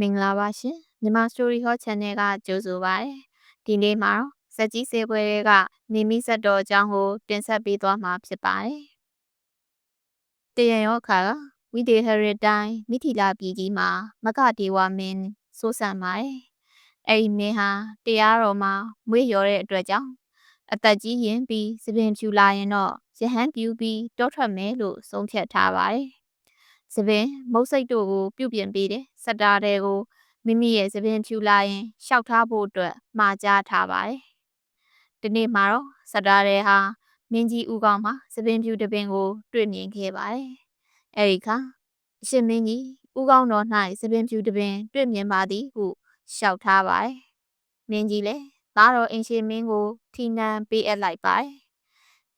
မင်္ဂလာပါရှင်မြန်မာ Story Hall Channel ကကြိုဆိုပါရစေဒီနေ့မှာတော့ဇက်ကြီးစေပွဲတွေကနေမိဆက်တော်အကြောင်းကို တင်ဆက်ပေးသွားမှာဖြစ်ပါတယ်တရရောအခါကဝိဒေဟရတိုင်းမိထီလာပြည်ကြီးမှာမကဒေဝမင်းစိုးစံပါတယ်အဲ့ဒီမင်းဟာတရားတော်မှာမွေးလျော်တဲ့အတွက်ကြောင့်အသက်ကြီးရင်ပြီးသပင်ဖြူလာရင်တော့ရဟန်းပြူပြီးတောထွက်မယ်လို့ဆုံးဖြတ်ထားပါတယ် သပင်မုတ်စိတ်တို့ကိုပြုပြင်ပေးတယ်စတာတွေကိုမိမိရဲ့သပင်ဖြူလာရင်ရှောက်ထားဖို့အတွက်မှာကြားထားပါတယ်ဒီနေ့မှာတော့စတာတွေဟာမင်းကြီးဦးကောင်းမှာသပင်ဖြူတပင်ကို တွေ့မြင်ခဲ့ပါတယ်အဲဒီခါအရှင်မင်းကြီးဦးကောင်းတော်၌သပင်ဖြူတပင်တွေ့မြင်ပါသည်ဟုရှောက်ထားပါတယ်မင်းကြီးလည်းသားတော်အင်ရှင်မင်းကိုထီနန်းပေးအပ်လိုက်ပါတယ်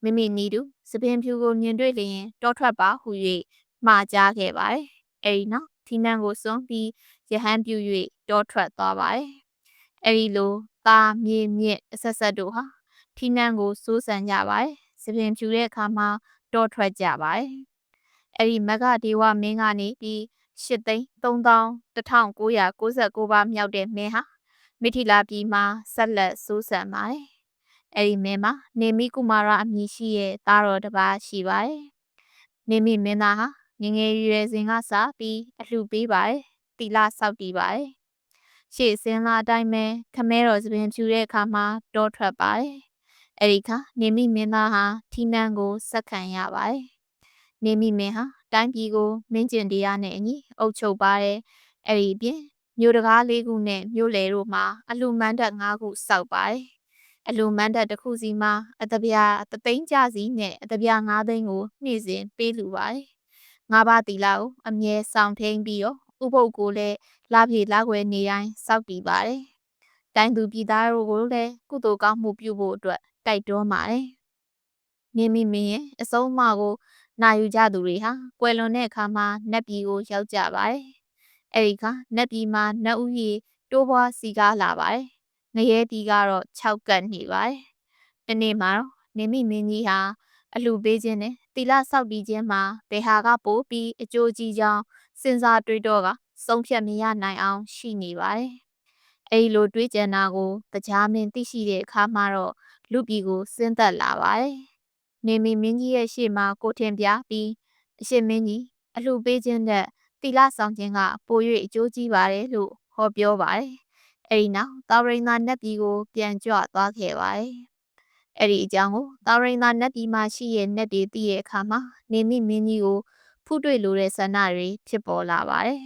မိမိနီးတူသပင်ဖြူကိုမြင်တွေ့လျင်တောထွက်ပါဟု၍ မှာကြားခဲ့ပါတယ်။အဲဒီနောက်ထီနန်းကိုစွန့်ပြီးရဟန်းပြု၍တောထွက်သွားပါတယ်။အဲဒီလိုသားမြေမြင့်အဆက်ဆက်တို့ဟာထီနန်းကိုစိုးစံကြပါတယ်။သပင်ဖြူတဲ့အခါမှာတောထွက်ကြပါတယ်။အဲဒီမဂဒေဝမင်းကနေပြီးရှစ်သိန်း3999ပါမြောက်တဲ့မင်းဟာမိထီလာပြည်မှာဆက်လက်စိုးစံပါတယ်။အဲဒီမင်းမှာနေမိကုမာရအမည်ရှိရဲ့သားတော်တစ်ပါးရှိပါတယ်။နေမိမင်းသားဟာ ငငယ်ရွယ်စဉ်ကစပြီးအလှပေးပါတယ်။တီလာဆောက်တည်ပါတယ်။ရှေ့စင်းလာအတိုင်းပဲခမဲတော်သပင်ဖြူတဲ့အခါမှာတောထွက်ပါတယ်။အဲဒီခါနေမိမင်းသားဟာထီနန်းကိုဆက်ခံရပါတယ်။နေမိမင်းဟာတိုင်းပြည်ကိုမင်းကျင်တရားနဲ့အညီအုပ်ချုပ်ပါတယ်။အဲဒီပြင်မြို့တကားလေးခုနဲ့မြို့လေတို့မှာအလူမန်းတက်၅ခုစောက်ပါတယ်။အလူမန်းတက်တစ်ခုစီမှာအတပြားတသိန်းကြစီနဲ့အတပြား၅သိန်းကိုနှိမ့်စဉ်ပေးလူပါတယ်။ ငါးပါးတီလာကိုအမြဲဆောင်ထိန်ပြီးတော့ဥပုပ်ကိုလည်းလာပြေလာွယ်နေတိုင်းစောက်တည်ပါတယ်။တိုင်းသူပြည်သားတို့ကိုလည်းကုသိုလ်ကောင်းမှုပြုဖို့အတွက်တိုက်တွန်းပါတယ်။နေမိမင်းရဲ့အဆုံးအမကိုနာယူကြသူတွေဟာကွယ်လွန်တဲ့အခါမှာနတ်ပြည်ကိုရောက်ကြပါတယ်။အဲဒီခါနတ်ပြည်မှာနတ်ဦးရီတိုးပွားစီကားလာပါတယ်။ငရဲတီကတော့6ကတ်နေပါတယ်။ဒီနေ့မှာတော့နေမိမင်းကြီးဟာ အလှပေးခြင်းနဲ့တီလာဆောက်တည်ခြင်းမှာဘယ်ဟာကပိုပြီးအကျိုးကြီးကြောင်းစဉ်းစားတွေးတော့ကဆုံးဖြတ်မရနိုင်အောင်ရှိနေပါတယ်။အဲဒီလိုတွေးကြံတာကိုတရားမင်းသိရှိတဲ့အခါမှာတော့လူပြည်ကိုစဉ်းသက်လာပါတယ်။နေမီမင်းကြီးရဲ့ရှေ့မှာကိုထင်ပြပြီးအရှင်မင်းကြီးအလှပေးခြင်းနဲ့တီလာဆောင်ခြင်းကပို၍အကျိုးကြီးပါတယ်လို့ဟောပြောပါတယ်။အဲဒီနောက်တာဝရိန်သာနတ်ပြည်ကိုပြန်ကြွသွားခဲ့ပါတယ်။ အဲ့ဒီအကြောင်းကိုတာရိန်သာနတ်ပြည်မှာရှိရဲ့နတ်တွေသိရဲ့အခါမှာနေမိမင်းကြီးကိုဖူးတွေ့လိုတဲ့ဆန္ဒတွေဖြစ်ပေါ်လာပါတယ်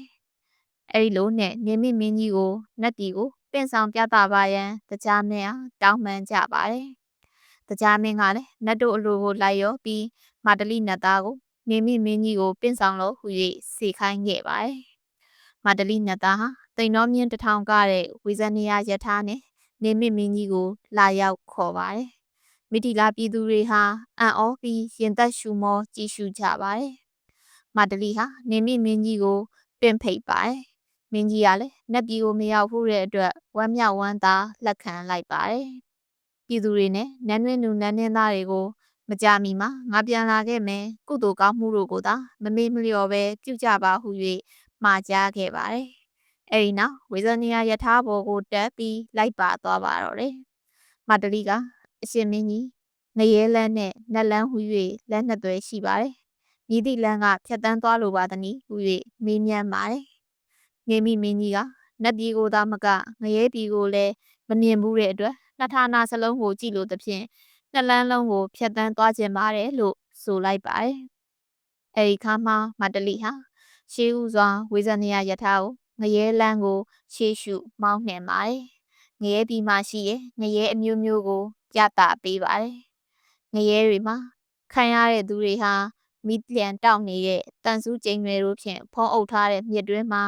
။အဲဒီလိုနဲ့နေမိမင်းကြီးကိုနတ်တီကိုပင့်ဆောင်ပြသပါရန်တရားမင်းအားတောင်းပန်ကြပါတယ်။တရားမင်းကလည်းနတ်တို့အလိုကိုလိုက်ရောပြီးမာတလိနတ်သားကိုနေမိမင်းကြီးကိုပင့်ဆောင်လို့ဟူ၍စေခိုင်းခဲ့ပါတယ်။မာတလိနတ်သားဟာတိန်တော်မြင့်တထောင်ကတဲ့ဝေဇနီယာယထာနဲ့နေမိမင်းကြီးကိုလာရောက်ခေါ်ပါတယ်။ မိတီလာပြည်သူတွေဟာအံ့ဩပြီးရင်သက်ရှူမောကြည်ရှုကြပါတယ်မာတလီဟာနေမိမင်းကြီးကိုပင့်ဖိတ်ပါတယ်။မင်းကြီးကလည်းနတ်ပြည်ကိုမရောက်ဘူးတဲ့အတွက်ဝမ်းမြောက်ဝမ်းသာလက်ခံလိုက်ပါတယ်။ပြည်သူတွေနဲ့နန်းတွင်းသူနန်းနှင်းသားတွေကိုမကြမီမှာငါပြန်လာခဲ့မယ်ကုသိုလ်ကောင်းမှုတို့ကိုသာမမေ့မလျော်ပဲပြုကြပါဟု၍မှာကြားခဲ့ပါတယ်။အဲဒီနောက်ဝေဇနီယာယထာဘော်ကိုတက်ပြီးလိုက်ပါသွားပါတော့တယ်။မာတလီက အရှင်မင်းကြီးငရဲလန်းနဲ့နတ်လန်းဟူ၍လက်နှစ်သွဲရှိပါတယ်။မြည်သည့်လန်းကဖြတ်တန်းသွားလိုပါသည်။ဟူ၍မေးမြန်းပါတယ်။ငေမိမင်းကြီးကနတ်ပြည်ကိုသာမကငရဲပြည်ကိုလည်းမမြင်ဘူးတဲ့အတွက်နှစ်ဌာနစလုံးကိုကြည့်လို့သဖြင့်နှစ်လန်းလုံးကိုဖြတ်တန်းသွားခြင်းပါတယ်လို့ဆိုလိုက်ပါတယ်။အဲဒီခါမှာမတလီဟာရှေးဥစွာဝေဇနီယာယထာကိုငရဲလန်းကိုရှေးရှုမောင်းနှင်ပါတယ်။ငရဲပြည်မှာရှိရဲ့ငရဲအမျိုးမျိုးကို ပြသပေးပါတယ်။ငရဲတွေမှာခံရတဲ့သူတွေဟာမိလျံတောက်နေတဲ့တန်ဆူးကျိန်တွေတို့ဖြင့်ဖုံးအုပ်ထားတဲ့မြစ်တွင်းမှာ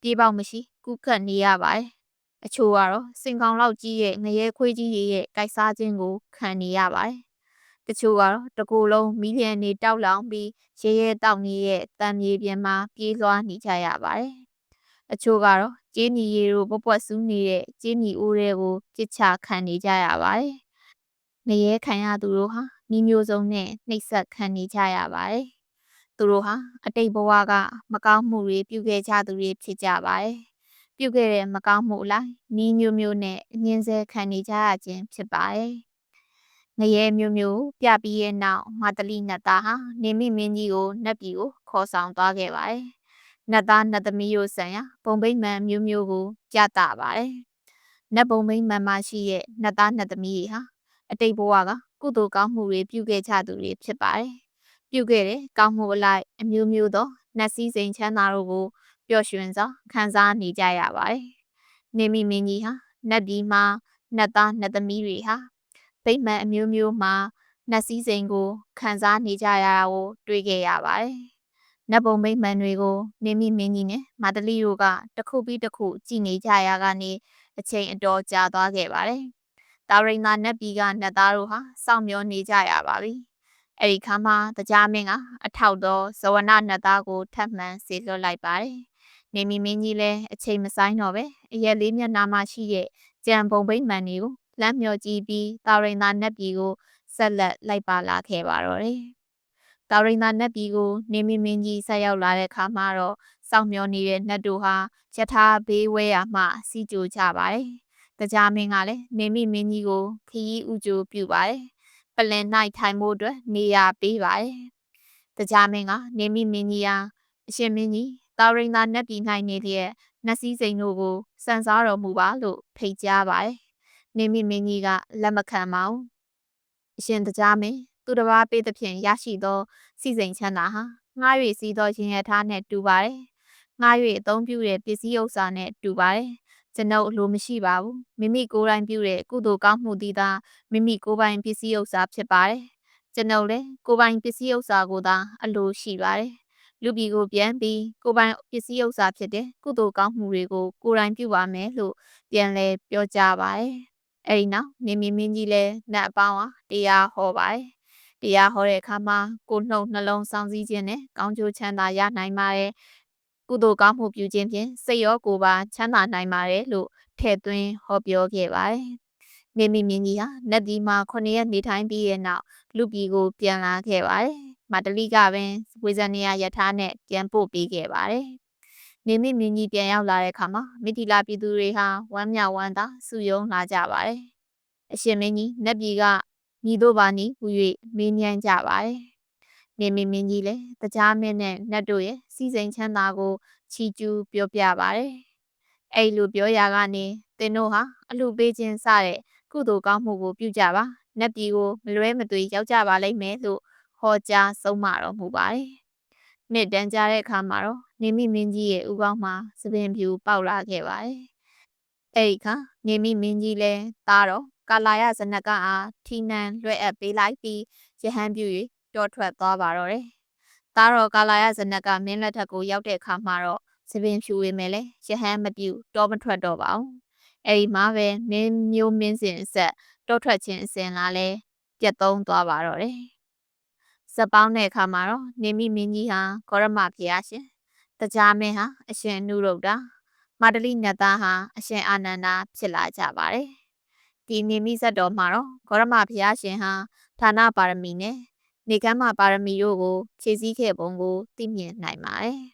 ပြေးပေါက်မရှိကုကတ်နေရပါတယ်။အချို့ကတော့စင်ကောင်လောက်ကြီးရဲ့ငရဲခွေးကြီးတွေရဲ့ကြိုက်စားခြင်းကိုခံနေရပါတယ်။တချို့ကတော့တကူလုံးမီလျံနေတောက်လောင်ပြီးရဲရဲတောက်နေတဲ့တံမြေပြင်မှာပြေးလွှားနေကြရပါတယ်။အချို့ကတော့ကျင်းညီရီတို့ပပွက်ဆူးနေတဲ့ကျင်းညီအိုးတွေကိုပြစ်ချခံနေကြရပါတယ်။ ငရဲခံရသူတို့ဟာနှီးမျိုးစုံနဲ့နှိပ်စက်ခံနေကြရပါတယ်။သူတို့ဟာအတိတ်ဘဝကမကောင်းမှုတွေပြုခဲ့ကြသူတွေဖြစ်ကြပါတယ်ပြုခဲ့တဲ့မကောင်းမှုအလိုက်နီးမျိုးမျိုးနဲ့အငင်းဆဲခံနေကြရခြင်းဖြစ်ပါတယ်။ငရဲမျိုးမျိုးပြပြီးရဲ့နောက်မာတလိနတ်သားဟာနေမိမင်းကြီးကိုနတ်ပြည်ကိုခေါ်ဆောင်သွားခဲ့ပါတယ်။နတ်သားနတ်သမီးတို့ဆံရဘုံဘိမှန်မျိုးမျိုးကိုကြားတာပါတယ်။နတ်ဘုံဘိမှန်မှာရှိရဲ့နတ်သားနတ်သမီးတွေဟာ အတိတ်ဘဝကကုသိုလ်ကောင်းမှုတွေပြုခဲ့ကြသူတွေဖြစ်ပါတယ်။ပြုခဲ့တဲ့ကောင်းမှုအလိုက်အမျိုးမျိုးသောနတ်စည်းစိမ်ချမ်းသာတို့ကိုပျော်ရွှင်စွာခံစားနေကြရပါတယ်။နေမိမင်းကြီးဟာနတ်ပြည်မှာနတ်သားနတ်သမီးတွေဟာဗိမှန်အမျိုးမျိုးမှာနတ်စည်းစိမ်ကိုခံစားနေကြရတာကိုတွေ့ခဲ့ရပါတယ်။နတ်ဘုံဗိမှန်တွေကိုနေမိမင်းကြီးနဲ့မာတလီတို့ကတစ်ခုပြီးတစ်ခုကြည်နေကြရကနေအချိန်အတော်ကြာသွားခဲ့ပါတယ်။ တာရိန်သာနတ်ပြည်ကနတ်သားတို့ဟာစောင့်မျှော်နေကြရပါပြီ။အဲ့ဒီခါမှာတရားမင်းကအထောက်သောဇဝနနတ်သားကိုထပ်မံဆေလွတ်လိုက်ပါတယ်။နေမီမင်းကြီးလည်းအချိန်မဆိုင်တော့ပဲအရက်လေးမျက်နှာမှာရှိတဲ့ကြံပုံပိတ်မှန်တွေကိုလမ်းမျောကြည့်ပြီးတာရိန်သာနတ်ပြည်ကိုဆက်လက်လိုက်ပါလာခဲ့ပါတော့တယ်။တာရိန်သာနတ်ပြည်ကိုနေမီမင်းကြီးဆက်ရောက်လာတဲ့အခါမှာတော့စောင့်မျှော်နေတဲ့နတ်တို့ဟာယထာဘေးဝဲရမှစီကြိုကြပါတယ်။ တရားမင်းကလည်းနေမီမင်းကြီးကိုခရီးဥကြိုပြုပါတယ်။ပလင်၌ထိုင်ဖို့အတွက်နေရာပေးပါတယ်။တရားမင်းကနေမီမင်းကြီးဟာအရှင်မင်းကြီးတာရိန်သာနတ်ပြည်၌နေလျက်နတ်စည်းစိန်တို့ကိုစံစားတော်မူပါလို့ဖိတ်ကြားပါတယ်။နေမိမင်းကြီးကလက်မခံပါဘူး။အရှင်တရားမင်းသူတစ်ပါးပေးသဖြင့်ရရှိသောစီစိန်ချမ်းသာဟာငှား၍စီးသောရင်ရထားနဲ့တူပါတယ်။ငှား၍အသုံးပြုတဲ့ပစ္စည်းဥစ္စာနဲ့တူပါတယ်။ ကျွန်ုပ်အလိုမရှိပါဘူး။မိမိကိုယ်တိုင်ပြုတဲ့ကုသိုလ်ကောင်းမှုသည်သာမိမိကိုယ်ပိုင်ပစ္စည်းဥစ္စာဖြစ်ပါတယ်။ကျွန်ုပ်လည်းကိုယ်ပိုင်ပစ္စည်းဥစ္စာကိုသာအလိုရှိပါတယ်။လူပြည်ကိုပြန်ပြီးကိုယ်ပိုင်ပစ္စည်းဥစ္စာဖြစ်တဲ့ကုသိုလ်ကောင်းမှုတွေကိုကိုယ်တိုင်ပြုပါမယ်လို့ပြန်လဲပြောကြပါတယ်။အဲဒီနောက်နေမီမင်းကြီးလည်းနတ်အပေါင်းဟာတရားဟောပါတယ်။တရားဟောတဲ့အခါမှာကိုနှုတ်နှလုံးစောင့်စည်းခြင်းနဲ့ကောင်းကျိုးချမ်းသာရနိုင်ပါတယ်။ ကုသိုလ်ကောင်းမှုပြုခြင်းဖြင့်စိတ်ရောကိုယ်ပါချမ်းသာနိုင်ပါတယ်လို့ထည့်သွင်းဟောပြောခဲ့ပါတယ်။နေမီမင်းကြီးဟာနတ်ဒီမှာ9ရက်နေထိုင်ပြီးရဲ့နောက်လူပြည်ကိုပြန်လာခဲ့ပါတယ်။မတလိကပင်ဝေဇနီယာယထာနဲ့ပြန်ပို့ပေးခဲ့ပါတယ်။နေမိမင်းကြီးပြန်ရောက်လာတဲ့အခါမှာမိထီလာပြည်သူတွေဟာဝမ်းမြောက်ဝမ်းသာစုယုံလာကြပါတယ်။အရှင်မင်းကြီးနတ်ပြည်ကညီတို့ပါနီဟူ၍မေးမြန်းကြပါတယ်။ နေမိမင်းကြီးလည်းတရားမင်းနဲ့နတ်တို့ရဲ့စီစိန်ချမ်းသာကိုချီကျူးပြောပြပါတယ်။အဲ့လိုပြောရာကနေသင်တို့ဟာအလှပေးခြင်းစတဲ့ကုသိုလ်ကောင်းမှုကိုပြုကြပါနတ်ပြည်ကိုမလွဲမသွေရောက်ကြပါလိမ့်မယ်လို့ဟောကြားဆုံးမတော်မူပါတယ်။နှစ်တန်းကြတဲ့အခါမှာတော့နေမိမင်းကြီးရဲ့ဥကောင်းမှာသပင်ဖြူပေါက်လာခဲ့ပါတယ်။အဲ့ဒီခါနေမိမင်းကြီးလည်းသားတော့ကာလာယဇနကအားထီနန်လွှဲအပ်ပေးလိုက်ပြီးရဟန်းပြု၍ တောထွက်သွားပါတော့တယ်။သားတော်ကာလာယဇနကမင်းလက်ထက်ကိုရောက်တဲ့အခါမှာတော့သပင်ဖြူဝင်မယ်လေရဟန်းမပြုတောမထွက်တော့ပါဘူး။အဲ့ဒီမှာပဲမင်းမျိုးမင်းစင်အဆက်တောထွက်ခြင်းအစဉ်လာလဲပြတ်သုံးသွားပါတော့တယ်။စပောင်းတဲ့အခါမှာတော့နေမိမင်းကြီးဟာကောရမဖျားရှင်တရားမင်းဟာအရှင်နုရုဒ္ဓမာတလိနတ်သားဟာအရှင်အာနန္ဒာဖြစ်လာကြပါတယ်။ဒီနေမိဇတ်တော်မှာတော့ဂေါရမဘုရားရှင်ဟာဌာနပါရမီနဲ့ နေကမ်းမပါရမီတို့ကိုဖြည့်ဆည်းခဲ့ပုံကိုသိမြင်နိုင်ပါတယ်။